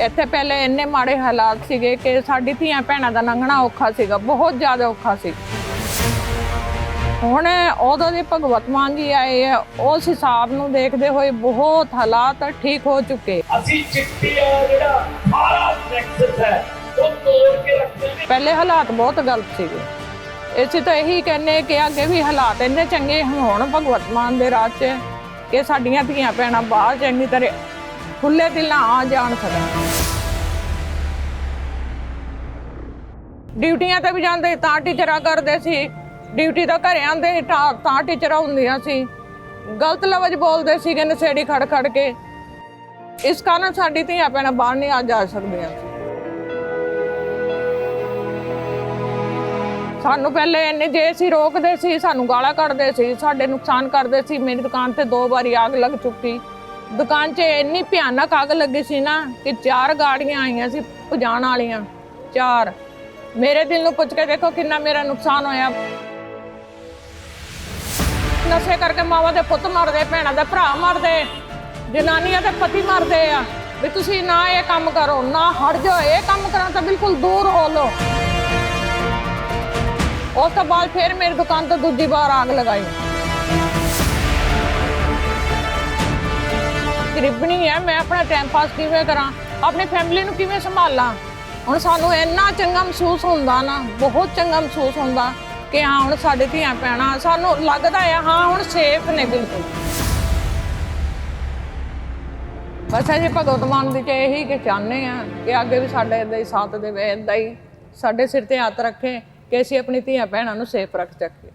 ਇੱਥੇ ਪਹਿਲੇ ਇੰਨੇ ਮਾੜੇ ਹਾਲਾਤ ਸੀਗੇ ਕਿ ਸਾਡੀ ਧੀਆਂ ਭੈਣਾਂ ਦਾ ਲੰਘਣਾ ਔਖਾ ਸੀਗਾ ਬਹੁਤ ਜ਼ਿਆਦਾ ਔਖਾ ਸੀ। ਹੁਣ ਉਦੋਂ ਦੇ ਭਗਵਤ ਮਾਨ ਜੀ ਆਏ ਆ ਉਸ ਹਿਸਾਬ ਨੂੰ ਦੇਖਦੇ ਹੋਏ ਬਹੁਤ ਹਾਲਾਤ ਠੀਕ ਹੋ ਚੁੱਕੇ। ਅਸੀਂ ਚਿੱਟੀ ਆ ਜਿਹੜਾ ਸਾਰਾ ਨੈਕਸਸ ਹੈ ਉਹ ਤੋੜ ਕੇ ਰੱਖਦੇ ਨੇ ਪਹਿਲੇ ਹਾਲਾਤ ਬਹੁਤ ਗਲਤ ਸੀਗੇ। ਇਸੇ ਤਾਂ ਇਹੀ ਕਹਿੰਨੇ ਕਿ ਅੱਗੇ ਵੀ ਹਾਲਾਤ ਇੰਨੇ ਚੰਗੇ ਹੋਣ ਭਗਵਤ ਮਾਨ ਦੇ ਰਾਜ 'ਚ ਕਿ ਸਾਡੀਆਂ ਧੀਆਂ ਭੈਣਾਂ ਬਾਹਰ ਚੰਗੀ ਤਰ੍ਹਾਂ ਖੁੱਲੇ ਦਿਲ ਨਾਲ ਆ ਜਾਣ ਸਕਣ ਡਿਊਟੀਆਂ ਤੇ ਵੀ ਜਾਂਦੇ ਤਾਂ ਟੀਚਰਾਂ ਕਰਦੇ ਸੀ। ਡਿਊਟੀ ਤੋਂ ਘਰੇ ਆਉਂਦੇ ਤਾਂ ਟੀਚਰਾਂ ਹੁੰਦੀਆਂ ਸੀ। ਗਲਤ ਲਫ਼ਜ਼ ਬੋਲਦੇ ਸੀਗੇ, ਨਸ਼ੇੜੀ ਖੜ ਖੜ ਕੇ। ਇਸ ਕਾਰਨ ਸਾਡੀ ਧੀਆਂ ਭੈਣਾਂ ਬਾਹਰ ਨਹੀਂ ਆ ਜਾ ਸਕਦੀਆਂ ਸਾਨੂੰ ਪਹਿਲੇ ਇੰਨੇ ਜੇ ਅਸੀਂ ਰੋਕਦੇ ਸੀ, ਸਾਨੂੰ ਗਾਲਾਂ ਕੱਢਦੇ ਸੀ, ਸਾਡੇ ਨੁਕਸਾਨ ਕਰਦੇ ਸੀ। ਮੇਰੀ ਦੁਕਾਨ ਤੇ ਦੋ ਵਾਰੀ ਆਗ ਲੱਗ ਚੁੱਕੀ। ਦੁਕਾਨ 'ਚ ਇੰਨੀ ਭਿਆਨਕ ਅੱਗ ਲੱਗੀ ਸੀ ਨਾ ਕਿ ਚਾਰ ਗਾੜੀਆਂ ਆਈਆਂ ਸੀ ਪੁਜਾਣ ਵਾਲੀਆਂ, ਚਾਰ। ਮੇਰੇ ਦਿਲ ਨੂੰ ਪੁੱਛ ਕੇ ਦੇਖੋ ਕਿੰਨਾ ਮੇਰਾ ਨੁਕਸਾਨ ਹੋਇਆ। ਨਸ਼ੇ ਕਰਕੇ ਮਾਵਾਂ ਦੇ ਪੁੱਤ ਮਰਦੇ, ਭੈਣਾਂ ਦੇ ਭਰਾ ਮਰਦੇ, ਜਨਾਨੀਆਂ ਦੇ ਪਤੀ ਮਰਦੇ ਆ। ਵੀ ਤੁਸੀਂ ਨਾ ਇਹ ਕੰਮ ਕਰੋ, ਨਾ ਹਟ ਜਾਓ, ਇਹ ਕੰਮ ਕਰਾਂ ਤਾਂ ਬਿਲਕੁਲ ਦੂਰ ਹੋ ਲਓ। ਉਸ ਤੋਂ ਬਾਅਦ ਫਿਰ ਮੇਰੀ ਦੁਕਾਨ ਤੋਂ ਦੂਜੀ ਵਾਰ ਆਗ ਲਗਾਈ। ਗਰੀਬਣੀ ਹੈ, ਮੈਂ ਆਪਣਾ ਟਾਈਮ ਪਾਸ ਕਿਵੇਂ ਕਰਾਂ? ਆਪਣੀ ਫੈਮਿਲੀ ਨੂੰ ਕਿਵੇਂ ਸੰਭਾਲਾਂ? ਹੁਣ ਸਾਨੂੰ ਇੰਨਾ ਚੰਗਾ ਮਹਿਸੂਸ ਹੁੰਦਾ ਨਾ, ਬਹੁਤ ਚੰਗਾ ਮਹਿਸੂਸ ਹੁੰਦਾ ਕਿ ਹਾਂ, ਹੁਣ ਸਾਡੇ ਧੀਆਂ ਪੈਣਾ ਸਾਨੂੰ ਲੱਗਦਾ ਹੈ ਹਾਂ, ਹੁਣ ਸੇਫ ਨੇ ਬਿਲਕੁਲ। ਬਸ ਅਜੇ ਭਗਵਤ ਮਾਨ ਦੀ ਚ ਇਹੀ ਕਿ ਚਾਹੁੰਦੇ ਆ ਕਿ ਅੱਗੇ ਵੀ ਸਾਡੇ ਇਦਾਂ ਹੀ ਸਾਥ ਦੇਵੇ, ਇਦਾਂ ਹੀ ਸਾਡੇ ਸਿਰ ਤੇ ਹੱਥ ਰੱਖੇ ਕਿ ਅਸੀਂ ਆਪਣੀ ਧੀਆਂ ਭੈਣਾਂ ਨੂੰ ਸੇਫ ਰੱਖ ਸਕੀਏ।